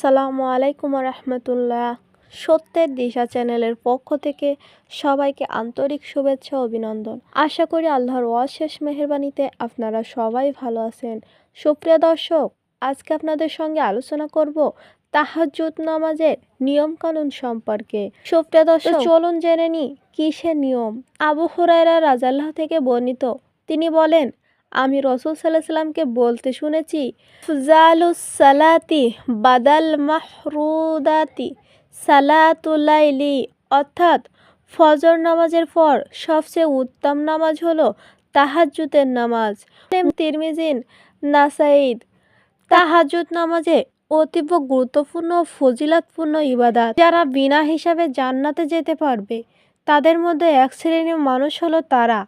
সালামু আলাইকুম রহমতুল্লাহ সত্যের দিশা চ্যানেলের পক্ষ থেকে সবাইকে আন্তরিক শুভেচ্ছা অভিনন্দন। আশা করি আল্লাহর অশেষ মেহরবানিতে আপনারা সবাই ভালো আছেন। সুপ্রিয় দর্শক, আজকে আপনাদের সঙ্গে আলোচনা করব তাহাজ্জুদ নামাজের নিয়মকানুন সম্পর্কে। সুপ্রিয় দর্শক চলুন জেনে নি কিসের নিয়ম। আবু হুরায়রা রাজাল্লাহ থেকে বর্ণিত। তিনি বলেন আমি রসুল সাল্লাহ সাল্লামকে বলতে শুনেছি সালাতি বাদাল মাহরুদাতি সালাতুলাইলি অর্থাৎ ফজর নামাজের পর সবচেয়ে উত্তম নামাজ হলো তাহাজ্জুদের নামাজ। তিরমিজিন নাসাইদ তাহাজ্জুদ নামাজে অতীব গুরুত্বপূর্ণ ফজিলাতপূর্ণ ইবাদাত। যারা বিনা হিসাবে জান্নাতে যেতে পারবে, তাদের মধ্যে এক শ্রেণির মানুষ হলো তারা।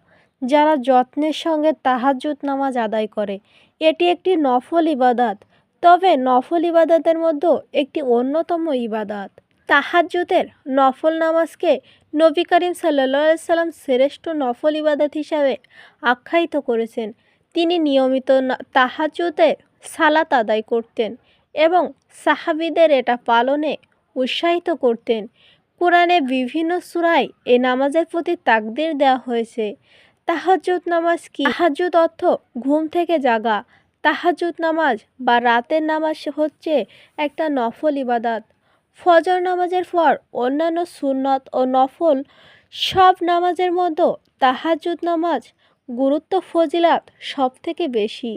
যারা যত্নের সঙ্গে তাহাজ্জুদ নামাজ আদায় করে। এটি একটি নফল ইবাদাত, তবে নফল ইবাদাতের মধ্যেও একটি অন্যতম ইবাদাত। তাহাজ্জুদের নফল নামাজকে নবী করিম সাল্লা সাল্লাম শ্রেষ্ঠ নফল ইবাদত হিসাবে আখ্যায়িত করেছেন। তিনি নিয়মিত তাহাজ্জুদের সালাত আদায় করতেন এবং সাহাবিদের এটা পালনে উৎসাহিত করতেন। কোরআনে বিভিন্ন সূরায় এ নামাজের প্রতি তাকদির দেওয়া হয়েছে। তাহাজ্জুদ নামাজ কি? তাহাজ্জুদ অর্থ ঘুম থেকে জাগা। তাহাজ্জুদ নামাজ বা রাতের নামাজ হচ্ছে একটা নফল ইবাদাত। ফজর নামাজের পর অন্যান্য সুন্নত ও নফল সব নামাজের মধ্যে তাহাজ্জুদ নামাজ গুরুত্ব ফজিলাত সব থেকে বেশি।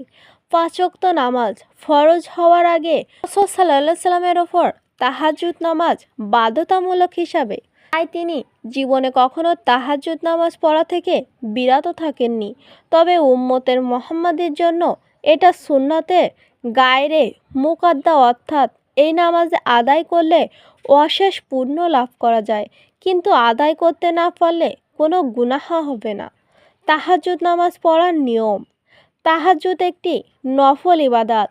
পাঁচ ওয়াক্ত নামাজ ফরজ হওয়ার আগে সাল্লাহ সাল্লামের ওপর তাহাজ্জুদ নামাজ বাধ্যতামূলক হিসাবে তাই তিনি জীবনে কখনো তাহাজ্জুদ নামাজ পড়া থেকে বিরত থাকেননি। তবে উম্মতের মোহাম্মদের জন্য এটা সুন্নাতে গায়রে মুকাদ্দা অর্থাৎ এই নামাজ আদায় করলে অশেষ পুণ্য লাভ করা যায়। কিন্তু আদায় করতে না পারলে কোনো গুনাহা হবে না। তাহাজ্জুদ নামাজ পড়ার নিয়ম। তাহাজ্জুদ একটি নফল ইবাদাত।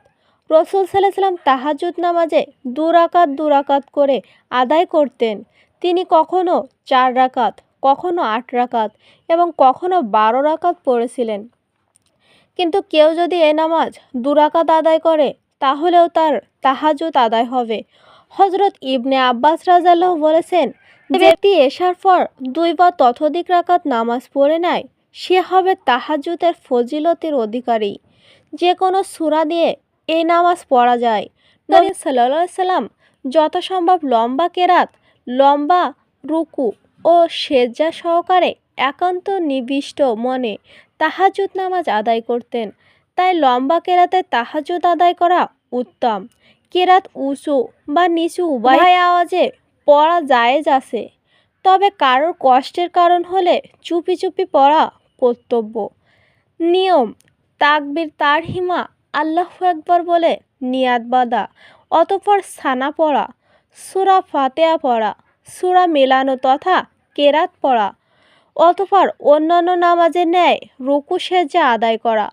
রসুল সাল্লাহ সাল্লাম তাহাজ্জুদ নামাজে দুরাকাত দুরাকাত করে আদায় করতেন। তিনি কখনো চার রাকাত, কখনো আট রাকাত এবং কখনো বারো রাকাত পড়েছিলেন। কিন্তু কেউ যদি এ নামাজ দু রাকাত আদায় করে, তাহলেও তার তাহাজুদ আদায় হবে। হজরত ইবনে আব্বাস রাজাল্লাহ বলেছেন ব্যক্তি এশার পর দুই বা ততোধিক রাকাত নামাজ পড়ে নেয় সে হবে তাহাজুতের ফজিলতের অধিকারী। যে কোনো সুরা দিয়ে এই নামাজ পড়া যায়। নবী সাল্লাহ সাল্লাম যত সম্ভব লম্বা কেরাত লম্বা, রুকু ও সেজ্জা সহকারে একান্ত নিবিষ্ট মনে তাহাজুদ নামাজ আদায় করতেন। তাই লম্বা কেরাতে তাহাজুদ আদায় করা উত্তম। কেরাত উঁচু বা নিচু উভয় আওয়াজে পড়া জায়েজ আছে। তবে কারোর কষ্টের কারণ হলে চুপি চুপি পড়া কর্তব্য। নিয়ম, তাকবির, তার হিমা আল্লাহ একবার বলে নিয়াদ বাঁধা, অতপর সানা পড়া সুরা ফাতেয়া পড়া, সুরা মেলানো তথা কেরাত পড়া, অতপর অন্যান্য নামাজের ন্যায় রুকু সেজা আদায় করা।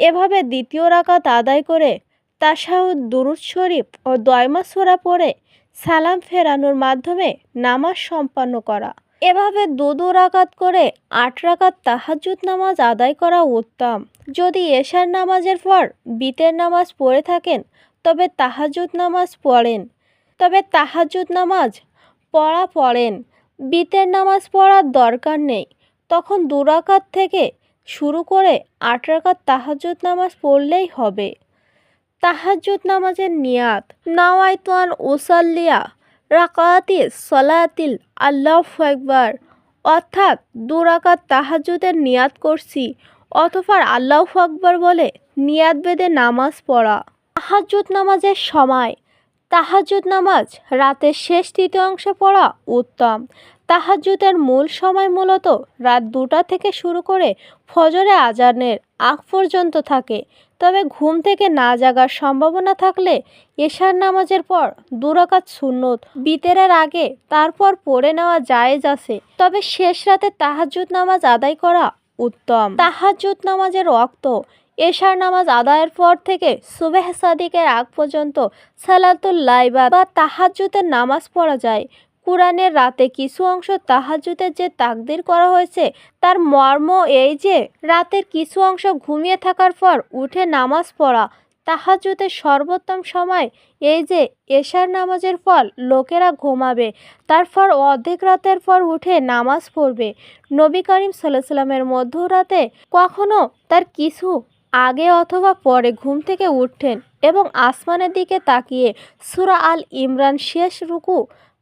এভাবে দ্বিতীয় রাকাত আদায় করে তাসাহুদ দুরুদ শরীফ ও দয়মা সুরা পড়ে সালাম ফেরানোর মাধ্যমে নামাজ সম্পন্ন করা। এভাবে দু দু রাকাত করে আট রাকাত তাহাজ্জুদ নামাজ আদায় করা উত্তম। যদি এশার নামাজের পর বিতের নামাজ পড়ে থাকেন, তবে তাহাজ্জুদ নামাজ পড়েন। তবে তাহাজ্জুদ নামাজ পড়া পড়েন। বিতের নামাজ পড়ার দরকার নেই। তখন দু রাকাত থেকে শুরু করে আট রাকাত তাহাজ্জুদ নামাজ পড়লেই হবে। তাহাজ্জুদ নামাজের নিয়াত নাওয়াইতুয়ান উসাল্লিয়া, রাকাতি সলাতিল আল্লাহ একবার অর্থাৎ দু রাকাত তাহাজ্জুদের নিয়াত করছি, অতঃপর আল্লাহ আকবর বলে নিয়াত বেদে নামাজ পড়া। তাহাজ্জুদ নামাজের সময় তাহাজ্জুদ নামাজ রাতের শেষ তৃতীয়াংশে পড়া উত্তম। তাহাজ্জুদের মূল সময় মূলত রাত দুটা থেকে শুরু করে ফজরে আজানের আগ পর্যন্ত থাকে। তবে ঘুম থেকে না জাগার সম্ভাবনা থাকলে এশার নামাজের পর দুরাকাত সুন্নত, বিতেরের আগে তারপর পড়ে নেওয়া জায়েজ আছে। তবে শেষ রাতে তাহাজ্জুদ নামাজ আদায় করা উত্তম। তাহাজ্জুদ নামাজের রক্ত এশার নামাজ আদায়ের পর থেকে সুবেহ সাদিকের আগ পর্যন্ত সালাতুল লাইবা বা তাহাজ্জুদের নামাজ পড়া যায়। কোরআনের রাতে কিছু অংশ তাহাজ্জুদের যে তাকদির করা হয়েছে, তার মর্ম এই যে, রাতের কিছু অংশ ঘুমিয়ে থাকার পর উঠে নামাজ পড়া তাহাজুদের সর্বোত্তম সময় এই যে, এশার নামাজের পর লোকেরা ঘুমাবে তারপর অর্ধেক রাতের পর উঠে নামাজ পড়বে। নবী করিম সাল্লাহ সাল্লামের মধ্যরাতে কখনো তার কিছু আগে অথবা পরে ঘুম থেকে উঠতেন এবং আসমানের দিকে তাকিয়ে সুরা আল ইমরান শেষ রুকু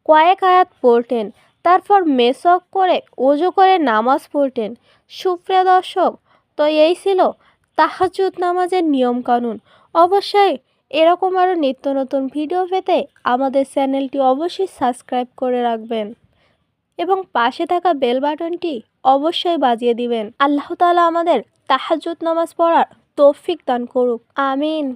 কয়েক আয়াত পড়তেন। তারপর মেসক করে ওজু করে নামাজ পড়তেন। সুপ্রিয় দর্শক, তো এই ছিল তাহাজুদ নামাজের নিয়মকানুন। অবশ্যই এরকম আরও নিত্য নতুন ভিডিও পেতে আমাদের চ্যানেলটি অবশ্যই সাবস্ক্রাইব করে রাখবেন এবং পাশে থাকা বেল বাটনটি অবশ্যই বাজিয়ে দিবেন। আল্লাহ তাআলা আমাদের তাহাজুদ নামাজ পড়ার তৌফিক দান করুক আমিন।